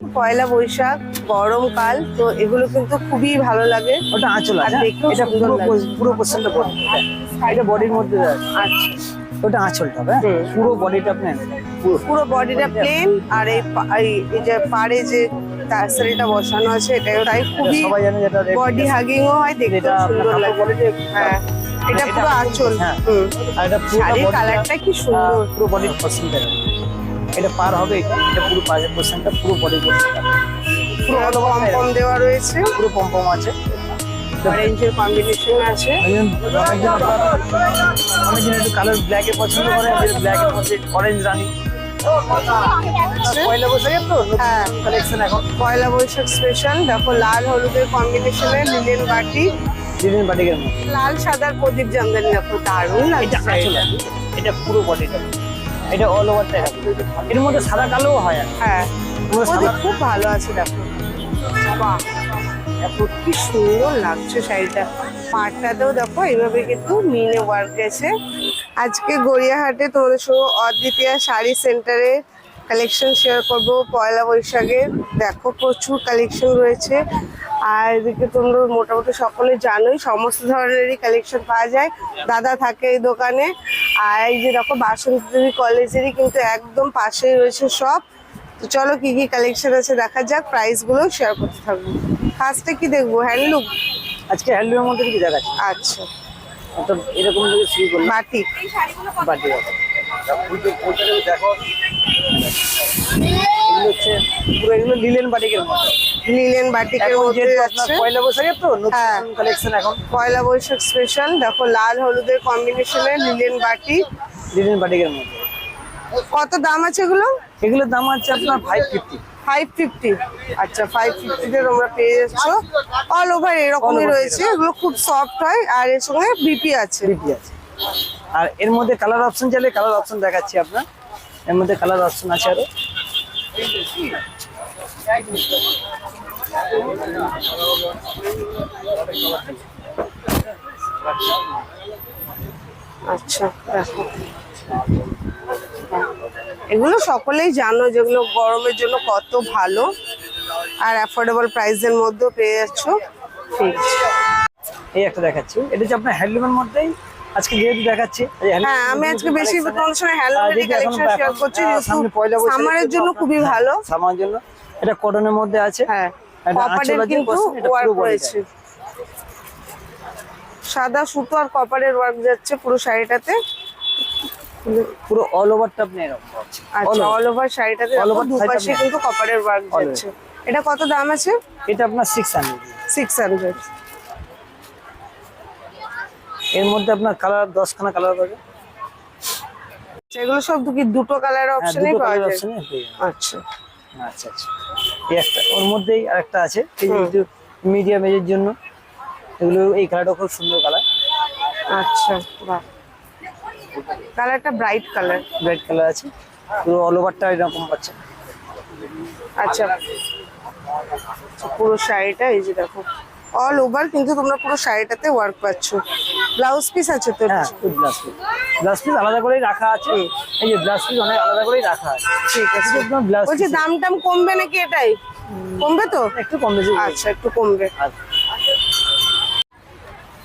পয়লা বৈশাখ গরমকাল তো এগুলো কিন্তু খুবই ভালো লাগে। ওটা আঁচল এটা পুরো লাগে। পো- পুরো পোর্শনটা বডি। এটা বডির মধ্যে আচ্ছা। ওটা আঁচলটা হবে হ্যাঁ? পুরো বডিটা আপনার পুরো। বডিটা প্লেন আর এই যে পাড়ে যে টার্সারিটা বসানো আছে এটা তাই খুবই বডি color। হাগিংও হয় দেখতে সুন্দর লাগে। হ্যাঁ। এটা পুরো আঁচল। হ্যাঁ। আর এটা পুরো কালারটা কি সুন্দর। পুরো বডির পোর্শনটা এটা পার হবে এটা এটা পুরো পাশের পোর্শনটা পুরো বডি পোর্শনটা পুরো দেওয়া রয়েছে। পুরো পম্পম আছে। অরেঞ্জের কম্বিনেশন আছে। একজন অনেকজন আপনার অনেকজন একটু কালার ব্ল্যাকে পছন্দ করে ব্ল্যাকের মধ্যে অরেঞ্জ রানি। পয়লা বৈশাখের তো হ্যাঁ। কালেকশন এখন। পয়লা বৈশাখ স্পেশাল দেখো লাল হলুদের কম্বিনেশনে লিলেন বাটি। বাটিকের মধ্যে লাল সাদার প্রদীপ জামদানি দেখো দারুণ লাগছে। এটা পুরো বডিটা এটা অল ওভারটা এর মধ্যে সাদা কালোও হয় হ্যাঁ। খুব ভালো আছে দেখো। বাহ দেখো কি সুন্দর লাগছে শাড়িটা। পাটটাতেও দেখো এইভাবে কিন্তু মিনে ওয়ার্ক গেছে। আজকে গড়িয়াহাটে তোমাদের সঙ্গে অদ্বিতীয় শাড়ি সেন্টারে কালেকশন শেয়ার করব পয়লা বৈশাখে। দেখো প্রচুর কালেকশন রয়েছে। আর এদিকে তোমরা মোটামুটি সকলে জানোই সমস্ত ধরনেরই কালেকশন পাওয়া যায়। দাদা থাকে এই দোকানে। আর এই যে দেখো বাসন্তী দেবী কলেজেরই কিন্তু একদম পাশেই রয়েছে সব তো চলো কি কি কালেকশন আছে দেখা যাক প্রাইসগুলো শেয়ার করতে থাকব। ফার্স্টে কি দেখব? হ্যান্ডলুম আজকে হ্যান্ডলুমের মধ্যে কিছু দেখাচ্ছি? আচ্ছা। তো এরকম বাটি। দেখো। এগুলো হচ্ছে পুরো এগুলো লিলেন বাটিকের মধ্যে লিলেন বাটিকের মধ্যে যাচ্ছে পয়লা বৈশাখের তো হ্যাঁ। নতুন কালেকশন এখন। পয়লা বৈশাখ স্পেশাল দেখো লাল হলুদের কম্বিনেশনে লিলেন বাটি লিলেন বাটিকের মধ্যে। কত দাম আছে এগুলো? এগুলোর দাম আছে আপনার ফাইভ ফিফটি ফাইভ ফিফটি আচ্ছা ফাইভ ফিফটিতে তোমরা পেয়ে যাচ্ছ। অল ওভার এরকমই রয়েছে। এগুলো খুব সফট হয় আর এর সঙ্গে বিপি আছে। বিপি আছে। আর এর মধ্যে কালার অপশন চাইলে কালার অপশন দেখাচ্ছি আপনার। এর মধ্যে কালার অপশন আছে আরও। আচ্ছা দেখো। এগুলো সকলেই জানো যেগুলো গরমের জন্য কত ভালো আর অ্যাফোর্ডেবল প্রাইসের মধ্যেও পেয়ে যাচ্ছ। ঠিক আছে। এই একটা দেখাচ্ছি। এটা হচ্ছে আপনার হ্যান্ডলুমের মধ্যেই আজকে যেহেতু দেখাচ্ছি হ্যাঁ আমি আজকে বেশি সঙ্গে কালেকশন শেয়ার করছি। আহ, সামনে পয়লা বৈশাখ সামারের জন্য খুবই ভালো। সামার জন্য। এটা কটনের মধ্যে আছে। হ্যাঁ কপারের কিন্তু ওয়ার্ক রয়েছে। সাদা সুতো আর কপারের ওয়ার্ক যাচ্ছে পুরো শাড়িটাতে। পুরো অল ওভারটা আপনি এরকম আচ্ছা অল ওভার শাড়িটাতে দুপাশে কিন্তু কপারের ওয়ার্ক যাচ্ছে। এটা কত দাম আছে? এটা আপনার সিক্স হান্ড্রেড সিক্স হান্ড্রেড এর মধ্যে আপনার কালার দশখানা কালার পাবে। এগুলো সব কি দুটো কালার হ্যাঁ অপশনেই পাওয়া যায়। আচ্ছা। আচ্ছা আচ্ছা। এই একটা ওর মধ্যেই আরেকটা আছে। এই যে মিডিয়াম এজের জন্য এগুলো এই কালারটা খুব সুন্দর কালার আচ্ছা বাহ। কালারটা ব্রাইট কালার রেড কালার আছে। পুরো অল ওভারটা এরকম পাচ্ছে। আচ্ছা। পুরো শাড়িটা এই যে দেখো। অল ওভার কিন্তু তোমরা পুরো শাড়িটাতে ওয়ার্ক পাচ্ছ। ব্লাউজ পিস আছে তো? হ্যাঁ ব্লাউজ পিস। ব্লাউজ পিস আলাদা করেই রাখা আছে। এই যে ব্লাউজ পিস অনেক আলাদা করেই রাখা আছে। ঠিক আছে। একদম ব্লাউজ বলছি দাম টাম কমবে নাকি এটাই? কমবে তো? একটু কমবে আচ্ছা একটু কমবে। আর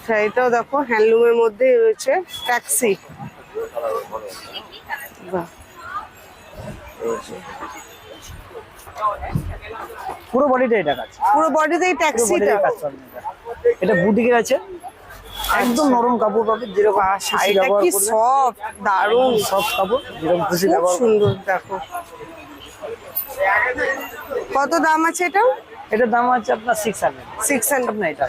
শাড়িটাও দেখো হ্যান্ডলুমের মধ্যেই রয়েছে ট্যাক্সি। বাহ। পুরো বডিটা এটা কাজ। পুরো বডিতেই ট্যাক্সিটা? বডিটাই। এটা বুটিকের আছে। একদম নরম কাপড় পাবে যেরকম শাড়িটা কি। সফট দারুণ। সফট কাপড় যেরকম খুশি খুব ব্যবহার সুন্দর দেখো। কত দাম আছে এটা এটার দাম আছে আপনার সিক্স হান্ড্রেড সিক্স হান্ড্রেড আপনার এটা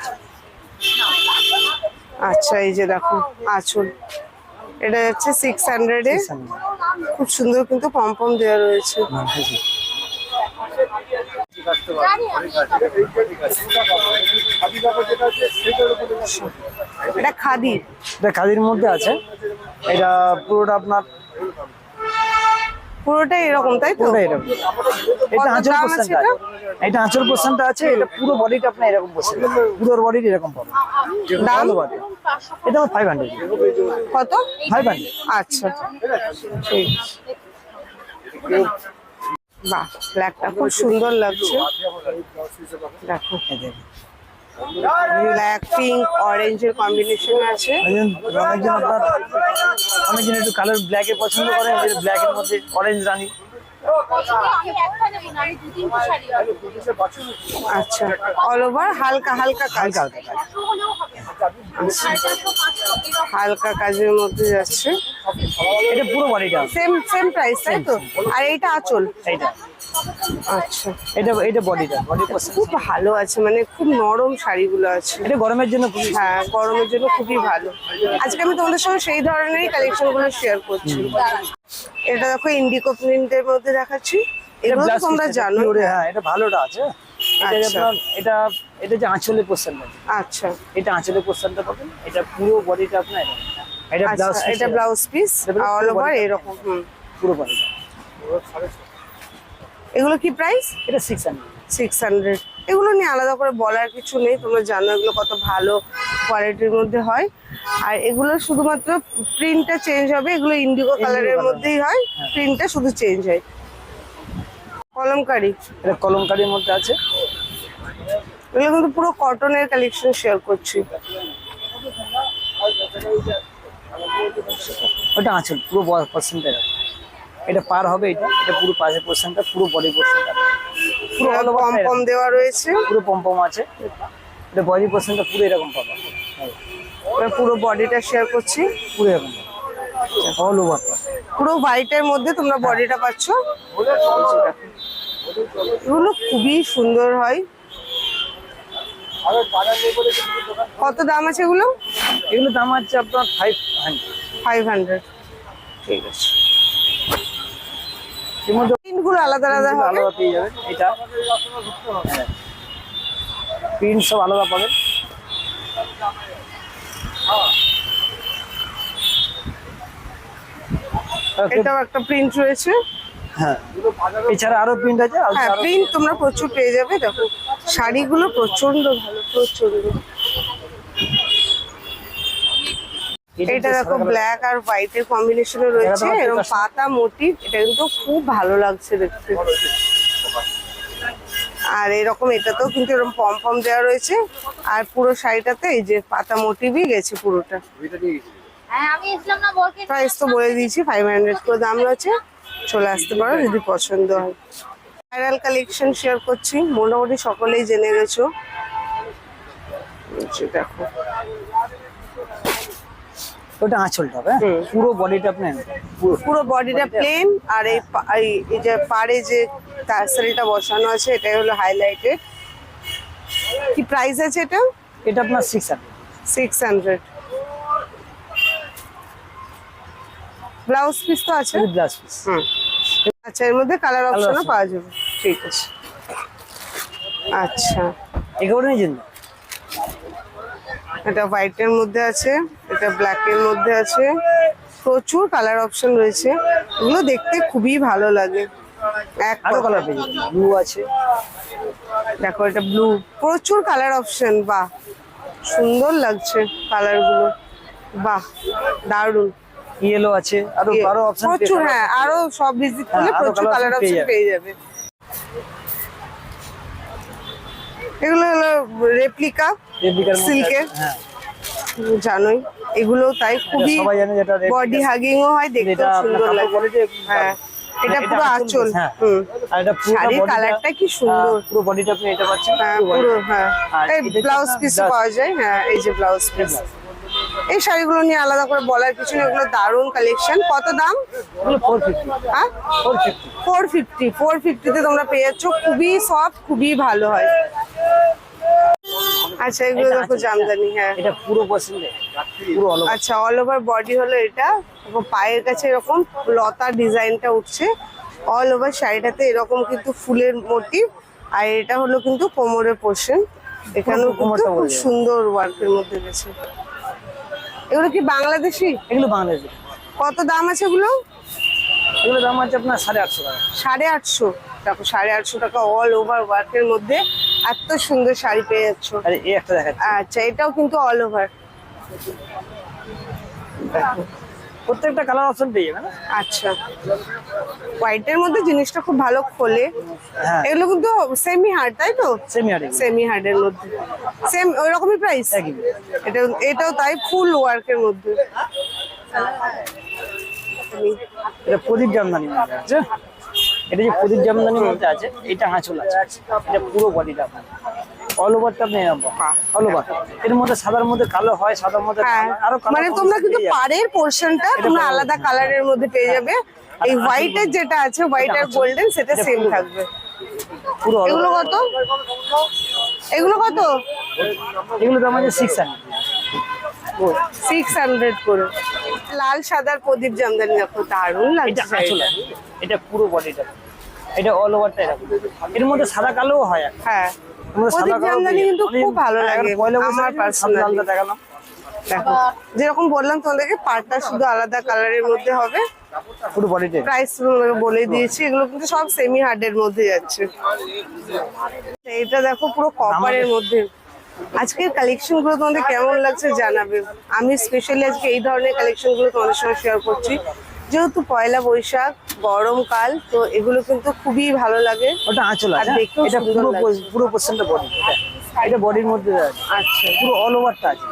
আচ্ছা এই যে দেখো আঁচল। এটা যাচ্ছে সিক্স হান্ড্রেডে খুব সুন্দর কিন্তু পম্পম দেওয়া রয়েছে। হ্যাঁ, বুঝি। এটা খাদি। এটা কাজের মধ্যে আছে। এটা পুরোটা আপনার পুরোটাই এরকম তাই তো? পুরোটা এরকম। এটা কত আঁচল পোর্শনটা এটা? আঁচল পোর্শনটা আছে। এটা পুরো বডিটা আপনার এরকম বসে পুরো বডি এরকম পাবে। দাম? Over। এটা ফাইভ হান্ড্রেড কত? ফাইভ হান্ড্রেড আচ্ছা। ঠিক আছে। বাহ ব্ল্যাকটা খুব সুন্দর লাগছে। দেখো অরেঞ্জের কম্বিনেশন আছে। জন্য আপনার অনেকজন একটু কালার ব্ল্যাকে পছন্দ করেন ব্ল্যাকের মধ্যে অরেঞ্জ রানী। আচ্ছা অল ওভার হালকা হালকা কাজ। হালকা হালকা কাজের মধ্যে যাচ্ছে। এটা পুরো বডিটা। সেম সেম প্রাইস তাই তো? আর এইটা আঁচল। এইটা। আচ্ছা। এটা এটা বডিটা বডি খুব ভালো আছে মানে খুব নরম শাড়িগুলো আছে। এটা গরমের জন্য হ্যাঁ গরমের জন্য খুবই ভালো। আজকে আমি তোমাদের সঙ্গে সেই ধরনেরই কালেকশনগুলো শেয়ার করছি। এটা দেখো ইন্ডিকো প্রিন্টের মধ্যে দেখাচ্ছি। এগুলো তোমরা জানো। হ্যাঁ এটা ভালোটা আছে। এটা আচ্ছা। এটা যে আঁচলের পোর্শন আচ্ছা। এটা আঁচলের পোর্শনটা পাবেন। এটা পুরো বডিটা আপনার এটা ব্লাউজ আচ্ছা এটা ব্লাউজ পিস অল ওভার এরকম পুরো বডিটা এগুলো কি প্রাইস এটা সিক্স হান্ড্রেড সিক্স হান্ড্রেড এগুলো নিয়ে আলাদা করে বলার কিছু নেই। তোমরা জানো এগুলো কত ভালো। কোয়ালিটির মধ্যে হয়। আর এগুলো শুধুমাত্র প্রিন্টটা চেঞ্জ হবে এগুলো ইন্ডিগো কালারের মধ্যেই হয়। প্রিন্টটা শুধু চেঞ্জ হয়। কলমকারি। এটা কলমকারির মধ্যে আছে? এগুলো কিন্তু পুরো কটনের কালেকশন শেয়ার করছি। ওটা আছে পুরো পার্সেন্টেজ এটা পার হবে এটা এটা পুরো পাশের পোর্শনটা পুরো বডি পোর্শনটা পুরো পম পম দেওয়া রয়েছে। পুরো পম্পম আছে। এটা বডি পোর্শনটা পুরো এরকম পাবে। পুরো বডিটা শেয়ার করছি পুরো এরকম অল ওভারটা পুরো হোয়াইটের মধ্যে তোমরা বডিটা পাচ্ছ। এগুলো খুবই সুন্দর হয়। কত দাম আছে এগুলো? এগুলো দাম আছে আপনার ফাইভ হান্ড্রেড ফাইভ হান্ড্রেড ঠিক আছে। আলাদা আলাদা আলাদা পেয়ে যাবেন। এটা। প্রিন্ট সব আলাদা পাবেন। এটাও একটা প্রিন্ট রয়েছে। হ্যাঁ এছাড়া আরও প্রিন্ট আছে? আর হ্যাঁ প্রিন্ট তোমরা প্রচুর পেয়ে যাবে। দেখো শাড়িগুলো প্রচণ্ড ভালো প্রচণ্ড এটা দেখো ব্ল্যাক আর হোয়াইটের কম্বিনেশনে রয়েছে। এরকম। পাতা মোটিভ এটা কিন্তু খুব ভালো লাগছে দেখতে। আর এরকম এটাতেও কিন্তু এরকম পম পম দেওয়া রয়েছে। আর পুরো শাড়িটাতে এই যে পাতা মোটিভই গেছে পুরোটা। হ্যাঁ প্রাইস তো বলে দিয়েছি ফাইভ হান্ড্রেড করে দাম রয়েছে। চলে আসতে পারো যদি পছন্দ হয়। ভাইরাল কালেকশন শেয়ার করছি মোটামুটি সকলেই জেনে গেছো। দেখো। ওটা আঁচলটা হবে হুম। পুরো বডিটা পুরো বডিটা প্লেন আর এই পা- এই- এই যে পাড়ে যে টার্সারিটা বসানো আছে এটাই হলো হাইলাইটেড কি প্রাইস আছে এটা? এটা আপনার six hundred six hundred blouse piece তো আছে? ব্লাউজ পিস আচ্ছা এর মধ্যে কালার অপশনও পাওয়া যাবে। ঠিক আছে। আচ্ছা। এগুলো নিয়ে এটা হোয়াইটের মধ্যে আছে এটা ব্ল্যাকের মধ্যে আছে। প্রচুর কালার অপশন রয়েছে। এগুলো দেখতে খুবই ভালো লাগে। আরও কালার পেয়ে ব্লু আছে। দেখো এটা ব্লু প্রচুর কালার অপশন বাহ। সুন্দর লাগছে কালারগুলো। বাহ দারুণ ইয়েলো আছে। আরও আরও অপশন প্রচুর হ্যাঁ আরও সব ভিজিট করলে হ্যাঁ, প্রচুর কালার অপশন পেয়ে যাবে। এগুলো হলো রেপ্লিকা সিল্কের হ্যাঁ। জানোই এগুলো তাই খুবই বডি হাগিং ও হয় দেখতে সুন্দর লাগে। হ্যাঁ। এটা পুরো আঁচল। হ্যাঁ। আর এটা পুরো শাড়ির কালারটা কি সুন্দর। পুরো বডিটা আপনি এটা পাচ্ছেন। হ্যাঁ পুরো হ্যাঁ। এই ব্লাউজ পিস পাওয়া যায় হ্যাঁ এই যে ব্লাউজ পিস এই শাড়িগুলো নিয়ে আলাদা করে বলার কিছু নেই এগুলো দারুণ কালেকশন কত দাম? হ্যাঁ? ফোর ফিফটি ফোর ফিফটিতে তোমরা পেয়ে যাচ্ছ খুবই সফট খুবই ভালো হয়। আচ্ছা এগুলো দেখো জামদানি হ্যাঁ। এটা পুরো অল আচ্ছা অল ওভার বডি হলো এটা। পায়ের কাছে এরকম লতা ডিজাইনটা উঠছে। অল ওভার শাড়িটাতে এরকম কিন্তু ফুলের মোটিভ আর এটা হলো কিন্তু কোমরের পোর্শন এখানেও কিন্তু খুব সুন্দর ওয়ার্কের মধ্যে গেছে। এগুলো কি বাংলাদেশি? এগুলো বাংলাদেশে। কত দাম আছে এগুলো? এগুলো দাম আছে আপনার সাড়ে আটশো টাকা। সাড়ে আটশো। দেখো সাড়ে আটশো টাকা অল ওভার ওয়ার্কের মধ্যে এত সুন্দর শাড়ি পেয়ে যাচ্ছ। আচ্ছা এটাও কিন্তু অল ওভার প্রত্যেকটা কালার অপশন পেয়ে যাবেন আচ্ছা। হোয়াইটের মধ্যে জিনিসটা খুব ভালো খোলে। হ্যাঁ। এগুলো কিন্তু সেমি হার্ড তাই তো? সেমি হার্ড সেমি হার্ডের মধ্যে। সেম ওই রকমই প্রাইস এটা এটাও তাই ফুল ওয়ার্কের মধ্যে। এটা প্রদীপ জামদানি আছে। এটা যে প্রদীপ জামদানির মধ্যে আছে এটা আঁচল আছে। এটা পুরো বডিটা অল ওভারটা আপনি অল ওভার এর মধ্যে সাদার মধ্যে কালো হয় সাদার মধ্যে হ্যাঁ। আরও মানে তোমরা কিন্তু পাড়ের পোর্শনটা তোমরা আলাদা কালারের মধ্যে পেয়ে যাবে। এই হোয়াইটের যেটা আছে হোয়াইট আর গোল্ডেন সেটা সেম থাকবে। পুরো এগুলো কত? এগুলো কত? এগুলো তো আমাদের সিক্স হান্ড্রেড সিক্স হান্ড্রেড করে লাল সাদার প্রদীপ জামদানি দেখো দারুণ এটা লাগছে। আছে। এটা। পুরো বডিটা এটা অল ওভারটা এর মধ্যে সাদা কালোও হয়। হ্যাঁ। জামদানি কিন্তু খুব ভালো লাগে। আমার পার্সোনালি দেখালাম। দেখো। যেরকম বললাম তোমাদেরকে পাড়টা শুধু আলাদা কালারের মধ্যে হবে। পুরো বডিতে প্রাইস বলে দিয়েছি এগুলো কিন্তু সব সেমি হার্ডের মধ্যে যাচ্ছে। এটা দেখো পুরো কপারের মধ্যে। আজকের কালেকশনগুলো তোমাদের কেমন লাগছে জানাবে। আমি স্পেশালি আজকে এই ধরনের কালেকশনগুলো তোমাদের সঙ্গে শেয়ার করছি। যেহেতু পয়লা বৈশাখ গরমকাল তো এগুলো কিন্তু খুবই ভালো লাগে। ওটা আঁচল আর আছে এটা পুরো পুরো পোর্শনটা বডি এটা। বডির মধ্যে আচ্ছা। পুরো অল ওভারটা আছে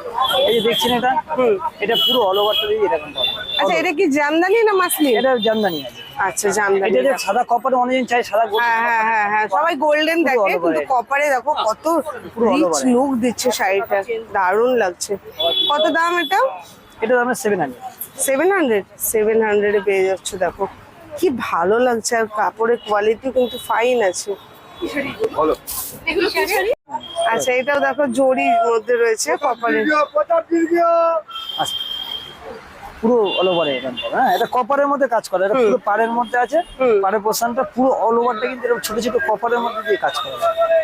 এই যে দেখছেন এটা? হুম। এটা পুরো অল ওভারটা দিয়ে এরকম আচ্ছা এটা কি জামদানি না মাসলি এটা জামদানি আছে। আচ্ছা জামদানি এটা যে সাদা কপারে অনেকজন চাই সাদা গোল্ড হ্যাঁ হ্যাঁ হ্যাঁ হ্যাঁ। সবাই গোল্ডেন দেখে কিন্তু কপারে দেখো কত রিচ লুক দিচ্ছে শাড়িটা। দারুণ লাগছে। কত দাম এটা এটা দাম seven hundred seven hundred seven হান্ড্রেডে পেয়ে যাচ্ছে দেখো। কি ভালো লাগছে আর কাপড়ের কোয়ালিটি কিন্তু ফাইন আছে? আচ্ছা এটাও দেখো জরির মধ্যে রয়েছে কপালের আচ্ছা। পুরো অল ওভার এরকম হ্যাঁ? এটা কপারের মধ্যে কাজ করে এটা পুরো পাড়ের মধ্যে আছে হুম। পাড়ের পোর্শনটা পুরো অল ওভারটা কিন্তু এরকম ছোট ছোট কপারের মধ্যে দিয়ে কাজ করে।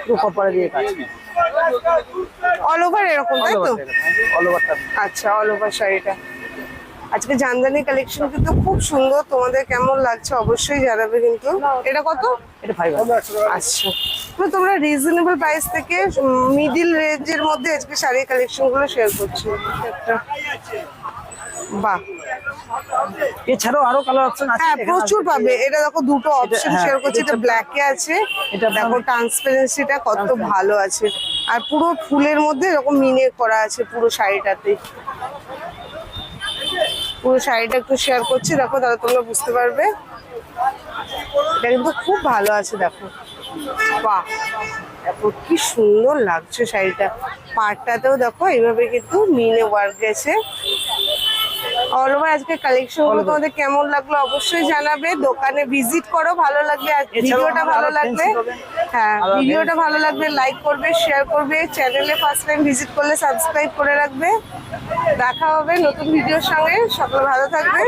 পুরো কপারে দিয়ে কাজ করে। অল ওভার এরকম অল তাই তো? অল ওভারটা আচ্ছা অল ওভার শাড়িটা। আজকে জামদানি কালেকশন কিন্তু খুব সুন্দর। তোমাদের কেমন লাগছে অবশ্যই জানাবে কিন্তু। এটা কত? এটা ফাইভ আচ্ছা। তো তোমরা রিজনেবল প্রাইস থেকে মিডিল রেঞ্জের মধ্যে আজকে শাড়ির কালেকশনগুলো শেয়ার করছ। বাহ। এছাড়াও আরও কালার অপশন আছে হ্যাঁ প্রচুর পাবে। এটা দেখো দুটো অপশন হ্যাঁ, শেয়ার করছি। এটা এটা- ব্ল্যাকে আছে। এটা দেখো ট্রান্সপারেন্সিটা কত ভালো আছে। আর পুরো ফুলের মধ্যে এরকম মিনে করা আছে পুরো শাড়িটাতে। পুরো শাড়িটা একটু শেয়ার করছি। দেখো তাহলে তোমরা বুঝতে পারবে। এটা কিন্তু খুব ভালো আছে, দেখো। বাহ! দেখো, কি সুন্দর লাগছে শাড়িটা। পাটটাতেও দেখো, এইভাবে কিন্তু মিনে ওয়ার্ক গেছে। অল ওভার আজকে কালেকশনগুলো তোমাদের কেমন লাগল অবশ্যই জানাবে। দোকানে ভিজিট করো ভালো লাগবে। এছাড়াও ভিডিওটা ভালো লাগবে। হ্যাঁ ভিডিওটা ভালো লাগবে লাইক করবে শেয়ার করবে। চ্যানেলে ফার্স্ট টাইম ভিজিট করলে সাবস্ক্রাইব করে রাখবে। দেখা হবে নতুন ভিডিওর সঙ্গে। সকলে ভালো থাকবে।